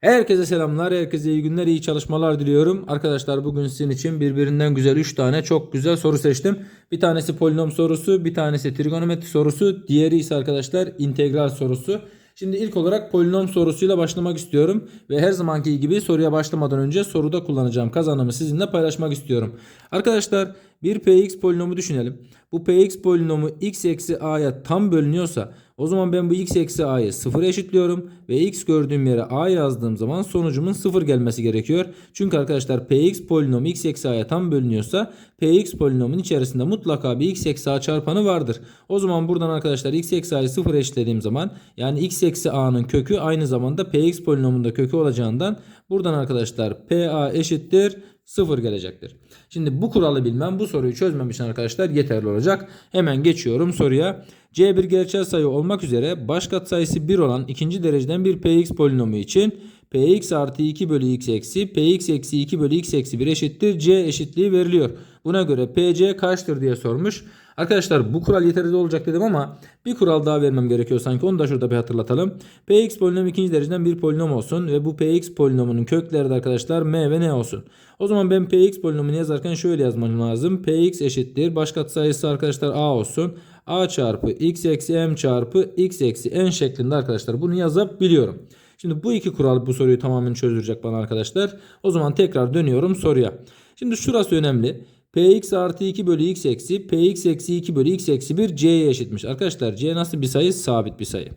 Herkese selamlar, herkese iyi günler, iyi çalışmalar diliyorum. Arkadaşlar bugün sizin için birbirinden güzel 3 tane çok güzel soru seçtim. Bir tanesi polinom sorusu, bir tanesi trigonometri sorusu, diğeri ise arkadaşlar integral sorusu. Şimdi ilk olarak polinom sorusuyla başlamak istiyorum ve her zamanki gibi soruya başlamadan önce soruda kullanacağım kazanımı sizinle paylaşmak istiyorum. Arkadaşlar bir px polinomu düşünelim. Bu px polinomu x eksi a'ya tam bölünüyorsa o zaman ben bu x eksi a'yı 0 eşitliyorum ve x gördüğüm yere a yazdığım zaman sonucumun 0 gelmesi gerekiyor. Çünkü arkadaşlar px polinomu x eksi a'ya tam bölünüyorsa px polinomun içerisinde mutlaka bir x eksi a çarpanı vardır. O zaman buradan arkadaşlar x eksi a'yı 0 eşitlediğim zaman yani x eksi a'nın kökü aynı zamanda px polinomunda kökü olacağından buradan arkadaşlar pa eşittir 0 gelecektir. Şimdi bu kuralı bilmem bu soruyu çözmem için arkadaşlar yeterli olacak. Hemen geçiyorum soruya. C bir gerçel sayı olmak üzere baş katsayısı 1 olan ikinci dereceden bir px polinomu için px artı 2 bölü x eksi px eksi 2 bölü x eksi 1 eşittir c eşitliği veriliyor. Buna göre pc kaçtır diye sormuş. Arkadaşlar bu kural yeterli olacak dedim ama bir kural daha vermem gerekiyor sanki onu da şurada bir hatırlatalım. px polinomu ikinci dereceden bir polinom olsun ve bu px polinomunun kökleri de arkadaşlar m ve n olsun. O zaman ben px polinomunu yazarken şöyle yazmam lazım. px eşittir baş katsayısı arkadaşlar a olsun. a çarpı x eksi m çarpı x eksi n şeklinde arkadaşlar bunu yazabiliyorum. Şimdi bu iki kural bu soruyu tamamen çözdürecek bana arkadaşlar. O zaman tekrar dönüyorum soruya. Şimdi şurası önemli. Px artı 2 bölü x eksi Px eksi 2 bölü x eksi 1 C'ye eşitmiş. Arkadaşlar C nasıl bir sayı? Sabit bir sayı.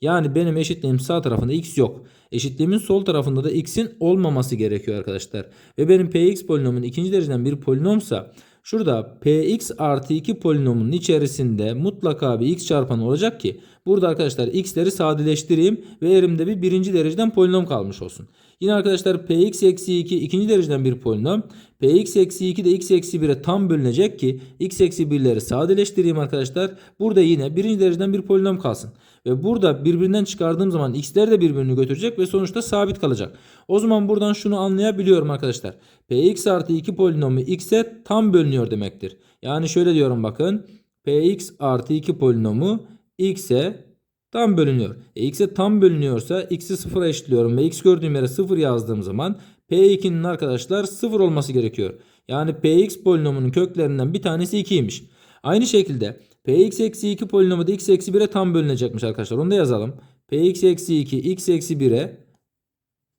Yani benim eşitliğim sağ tarafında x yok. Eşitliğimin sol tarafında da x'in olmaması gerekiyor arkadaşlar. Ve benim Px polinomun ikinci dereceden bir polinomsa Şurada px artı 2 polinomunun içerisinde mutlaka bir x çarpanı olacak ki burada arkadaşlar x'leri sadeleştireyim ve elimde bir birinci dereceden polinom kalmış olsun. Yine arkadaşlar px eksi 2 ikinci dereceden bir polinom. px eksi 2 de x eksi 1'e tam bölünecek ki x eksi 1'leri sadeleştireyim arkadaşlar. Burada yine birinci dereceden bir polinom kalsın. Ve burada birbirinden çıkardığım zaman x'ler de birbirini götürecek ve sonuçta sabit kalacak. O zaman buradan şunu anlayabiliyorum arkadaşlar. px artı 2 polinomu x'e tam bölünüyor demektir. Yani şöyle diyorum bakın. px artı 2 polinomu x'e tam bölünüyor. E, x'e tam bölünüyorsa x'i 0'a eşitliyorum ve x gördüğüm yere 0 yazdığım zaman p2'nin arkadaşlar 0 olması gerekiyor. Yani px polinomunun köklerinden bir tanesi 2'ymiş. Aynı şekilde px eksi 2 polinomu da x eksi 1'e tam bölünecekmiş arkadaşlar. Onu da yazalım. px eksi 2 x eksi 1'e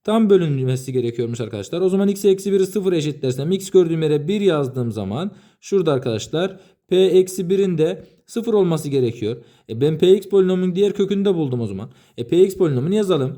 tam bölünmesi gerekiyormuş arkadaşlar. O zaman x eksi 1'i 0 eşitlersem x gördüğüm yere 1 yazdığım zaman şurada arkadaşlar p eksi 1'in de 0 olması gerekiyor. E ben px polinomunun diğer kökünü de buldum o zaman. E px polinomunu yazalım.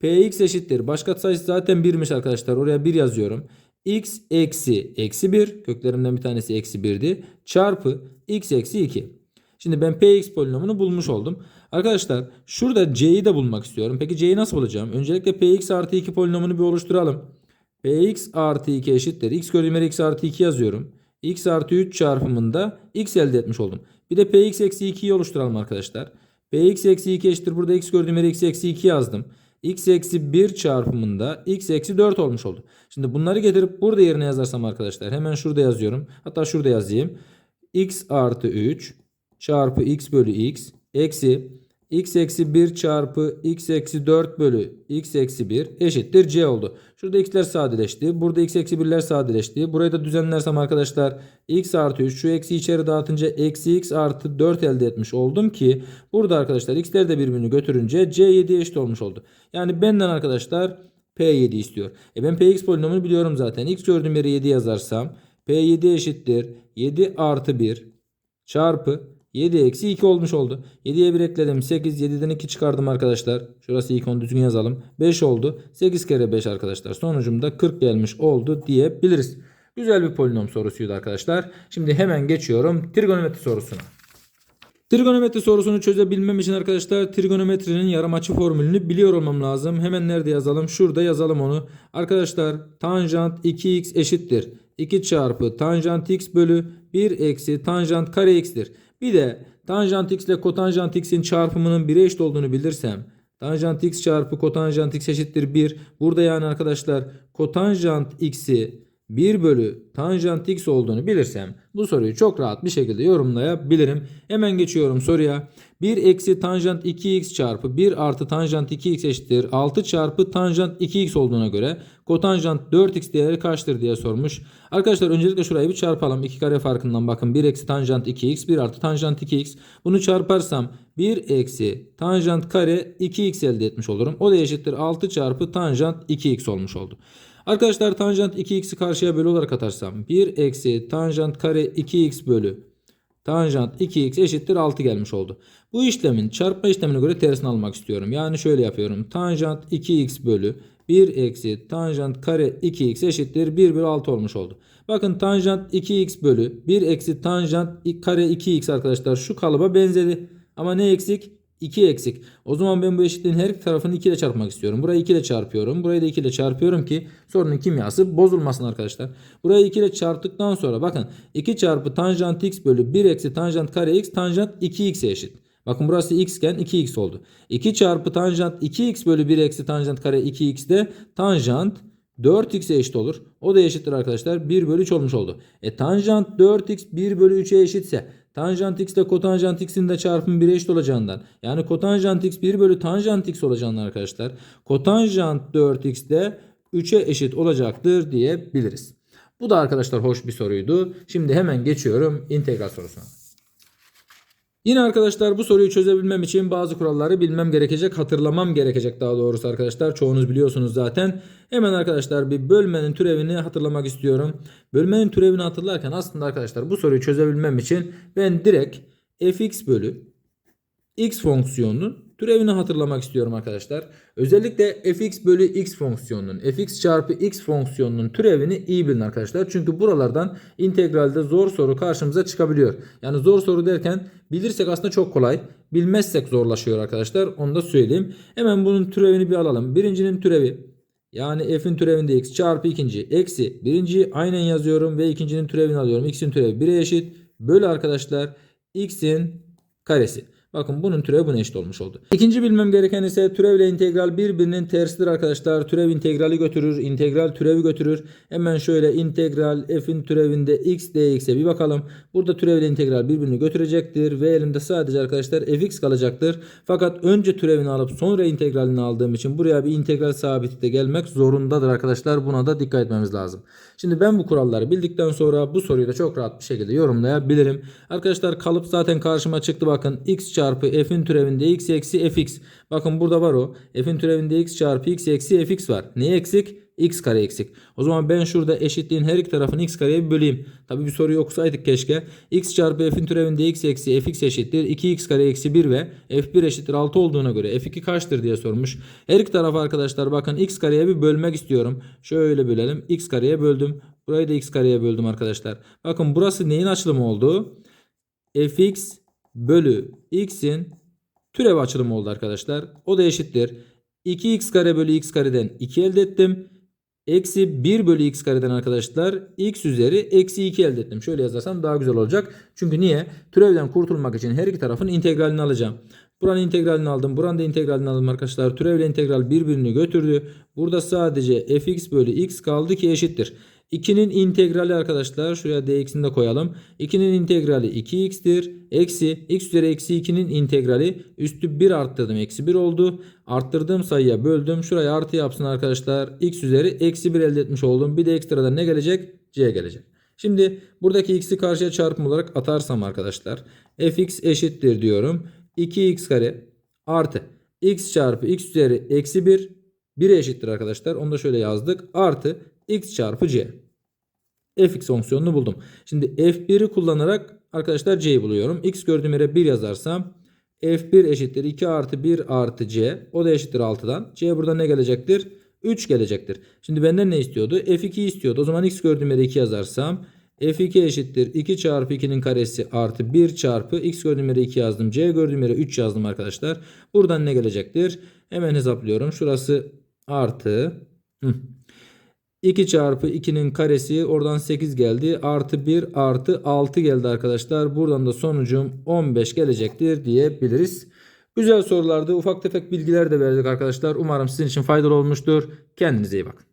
px eşittir. Baş katsayısı zaten 1'miş arkadaşlar. Oraya 1 yazıyorum. x eksi eksi 1 köklerinden bir tanesi eksi 1'di. Çarpı x eksi 2. Şimdi ben px polinomunu bulmuş oldum. Arkadaşlar şurada c'yi de bulmak istiyorum. Peki c'yi nasıl bulacağım? Öncelikle px artı 2 polinomunu bir oluşturalım. px artı 2 eşittir. x gördüğüm yere x artı 2 yazıyorum. x artı 3 çarpımında x elde etmiş oldum. Bir de px eksi 2'yi oluşturalım arkadaşlar. px eksi 2 eşittir. Burada x gördüğüm yere x eksi 2 yazdım. x eksi 1 çarpımında x eksi 4 olmuş oldu. Şimdi bunları getirip burada yerine yazarsam arkadaşlar hemen şurada yazıyorum. Hatta şurada yazayım. x artı 3 çarpı x bölü x eksi x eksi 1 çarpı x eksi 4 bölü x eksi 1 eşittir c oldu. Şurada x'ler sadeleşti. Burada x eksi 1'ler sadeleşti. Burayı da düzenlersem arkadaşlar x artı 3 şu eksi içeri dağıtınca eksi x artı 4 elde etmiş oldum ki burada arkadaşlar x'ler de birbirini götürünce c 7'ye eşit olmuş oldu. Yani benden arkadaşlar p7 istiyor. E ben px polinomunu biliyorum zaten. x gördüğüm yere 7 yazarsam p7 eşittir 7 artı 1 çarpı 7 eksi 2 olmuş oldu. 7'ye 1 ekledim. 8. 7'den 2 çıkardım arkadaşlar. Şurası ilk onu düzgün yazalım. 5 oldu. 8 kere 5 arkadaşlar. Sonucumda 40 gelmiş oldu diyebiliriz. Güzel bir polinom sorusuydu arkadaşlar. Şimdi hemen geçiyorum trigonometri sorusuna. Trigonometri sorusunu çözebilmem için arkadaşlar trigonometrinin yarım açı formülünü biliyor olmam lazım. Hemen nerede yazalım? Şurada yazalım onu. Arkadaşlar tanjant 2x eşittir. 2 çarpı tanjant x bölü 1 eksi tanjant kare x'tir. Bir de tanjant x ile kotanjant x'in çarpımının 1'e eşit olduğunu bilirsem tanjant x çarpı kotanjant x eşittir 1. Burada yani arkadaşlar kotanjant x'i 1 bölü tanjant x olduğunu bilirsem bu soruyu çok rahat bir şekilde yorumlayabilirim. Hemen geçiyorum soruya. 1 eksi tanjant 2x çarpı 1 artı tanjant 2x eşittir 6 çarpı tanjant 2x olduğuna göre kotanjant 4x değeri kaçtır diye sormuş. Arkadaşlar öncelikle şurayı bir çarpalım. 2 kare farkından bakın 1 eksi tanjant 2x 1 artı tanjant 2x. Bunu çarparsam 1 eksi tanjant kare 2x elde etmiş olurum. O da eşittir 6 çarpı tanjant 2x olmuş oldu. Arkadaşlar tanjant 2x'i karşıya bölü olarak atarsam 1 eksi tanjant kare 2x bölü tanjant 2x eşittir 6 gelmiş oldu. Bu işlemin çarpma işlemine göre tersini almak istiyorum. Yani şöyle yapıyorum. Tanjant 2x bölü 1 eksi tanjant kare 2x eşittir 1 bölü 6 olmuş oldu. Bakın tanjant 2x bölü 1 eksi tanjant kare 2x arkadaşlar şu kalıba benzedi. Ama ne eksik? 2 eksik. O zaman ben bu eşitliğin her iki tarafını 2 ile çarpmak istiyorum. Burayı 2 ile çarpıyorum. Burayı da 2 ile çarpıyorum ki sorunun kimyası bozulmasın arkadaşlar. Burayı 2 ile çarptıktan sonra bakın 2 çarpı tanjant x bölü 1 eksi tanjant kare x tanjant 2x'e eşit. Bakın burası x iken 2x oldu. 2 çarpı tanjant 2x bölü 1 eksi tanjant kare 2x de tanjant 4x'e eşit olur. O da eşittir arkadaşlar. 1 bölü 3 olmuş oldu. E tanjant 4x 1 bölü 3'e eşitse tanjant x ile kotanjant x'in de çarpımı 1'e eşit olacağından. Yani kotanjant x 1 bölü tanjant x olacağından arkadaşlar. Kotanjant 4x de 3'e eşit olacaktır diyebiliriz. Bu da arkadaşlar hoş bir soruydu. Şimdi hemen geçiyorum integral sorusuna. Yine arkadaşlar bu soruyu çözebilmem için bazı kuralları bilmem gerekecek, hatırlamam gerekecek daha doğrusu arkadaşlar. Çoğunuz biliyorsunuz zaten. Hemen arkadaşlar bir bölmenin türevini hatırlamak istiyorum. Bölmenin türevini hatırlarken aslında arkadaşlar bu soruyu çözebilmem için ben direkt fx bölü x fonksiyonunun türevini hatırlamak istiyorum arkadaşlar. Özellikle fx bölü x fonksiyonunun fx çarpı x fonksiyonunun türevini iyi bilin arkadaşlar. Çünkü buralardan integralde zor soru karşımıza çıkabiliyor. Yani zor soru derken bilirsek aslında çok kolay. Bilmezsek zorlaşıyor arkadaşlar. Onu da söyleyeyim. Hemen bunun türevini bir alalım. Birincinin türevi yani f'in türevinde x çarpı ikinci eksi birinciyi aynen yazıyorum ve ikincinin türevini alıyorum. x'in türevi 1'e eşit. Bölü arkadaşlar x'in karesi. Bakın bunun türevi buna eşit olmuş oldu. İkinci bilmem gereken ise türev ile integral birbirinin tersidir arkadaşlar. Türev integrali götürür. integral türevi götürür. Hemen şöyle integral f'in türevinde x dx'e bir bakalım. Burada türev ile integral birbirini götürecektir. Ve elimde sadece arkadaşlar fx kalacaktır. Fakat önce türevini alıp sonra integralini aldığım için buraya bir integral sabiti de gelmek zorundadır arkadaşlar. Buna da dikkat etmemiz lazım. Şimdi ben bu kuralları bildikten sonra bu soruyu da çok rahat bir şekilde yorumlayabilirim. Arkadaşlar kalıp zaten karşıma çıktı bakın. x çarpı f'in türevinde x eksi fx. Bakın burada var o. F'in türevinde x çarpı x eksi fx var. Ne eksik? x kare eksik. O zaman ben şurada eşitliğin her iki tarafını x kareye böleyim. Tabi bir soru okusaydık keşke. x çarpı f'in türevinde x eksi fx eşittir. 2x kare eksi 1 ve f1 eşittir 6 olduğuna göre f2 kaçtır diye sormuş. Her iki tarafı arkadaşlar bakın x kareye bir bölmek istiyorum. Şöyle bölelim. x kareye böldüm. Burayı da x kareye böldüm arkadaşlar. Bakın burası neyin açılımı oldu? fx bölü x'in türev açılımı oldu arkadaşlar. O da eşittir. 2x kare bölü x kareden 2 elde ettim. Eksi 1 bölü x kareden arkadaşlar x üzeri eksi 2 elde ettim. Şöyle yazarsam daha güzel olacak. Çünkü niye? Türevden kurtulmak için her iki tarafın integralini alacağım. Buranın integralini aldım. Buranın da integralini aldım arkadaşlar. Türevle integral birbirini götürdü. Burada sadece fx bölü x kaldı ki eşittir. 2'nin integrali arkadaşlar şuraya dx'ini de koyalım. 2'nin integrali 2x'tir. Eksi x üzeri eksi 2'nin integrali üstü 1 arttırdım. Eksi 1 oldu. Arttırdığım sayıya böldüm. Şuraya artı yapsın arkadaşlar. x üzeri eksi 1 elde etmiş oldum. Bir de ekstradan ne gelecek? c gelecek. Şimdi buradaki x'i karşıya çarpım olarak atarsam arkadaşlar. fx eşittir diyorum. 2x kare artı x çarpı x üzeri eksi 1 1'e eşittir arkadaşlar. Onu da şöyle yazdık. Artı x çarpı c. fx fonksiyonunu buldum. Şimdi f1'i kullanarak arkadaşlar c'yi buluyorum. x gördüğüm yere 1 yazarsam f1 eşittir 2 artı 1 artı c. O da eşittir 6'dan. c burada ne gelecektir? 3 gelecektir. Şimdi benden ne istiyordu? f2 istiyordu. O zaman x gördüğüm yere 2 yazarsam f2 eşittir 2 çarpı 2'nin karesi artı 1 çarpı x gördüğüm yere 2 yazdım. c gördüğüm yere 3 yazdım arkadaşlar. Buradan ne gelecektir? Hemen hesaplıyorum. Şurası artı... 2 çarpı 2'nin karesi oradan 8 geldi. Artı 1 artı 6 geldi arkadaşlar. Buradan da sonucum 15 gelecektir diyebiliriz. Güzel sorulardı. Ufak tefek bilgiler de verdik arkadaşlar. Umarım sizin için faydalı olmuştur. Kendinize iyi bakın.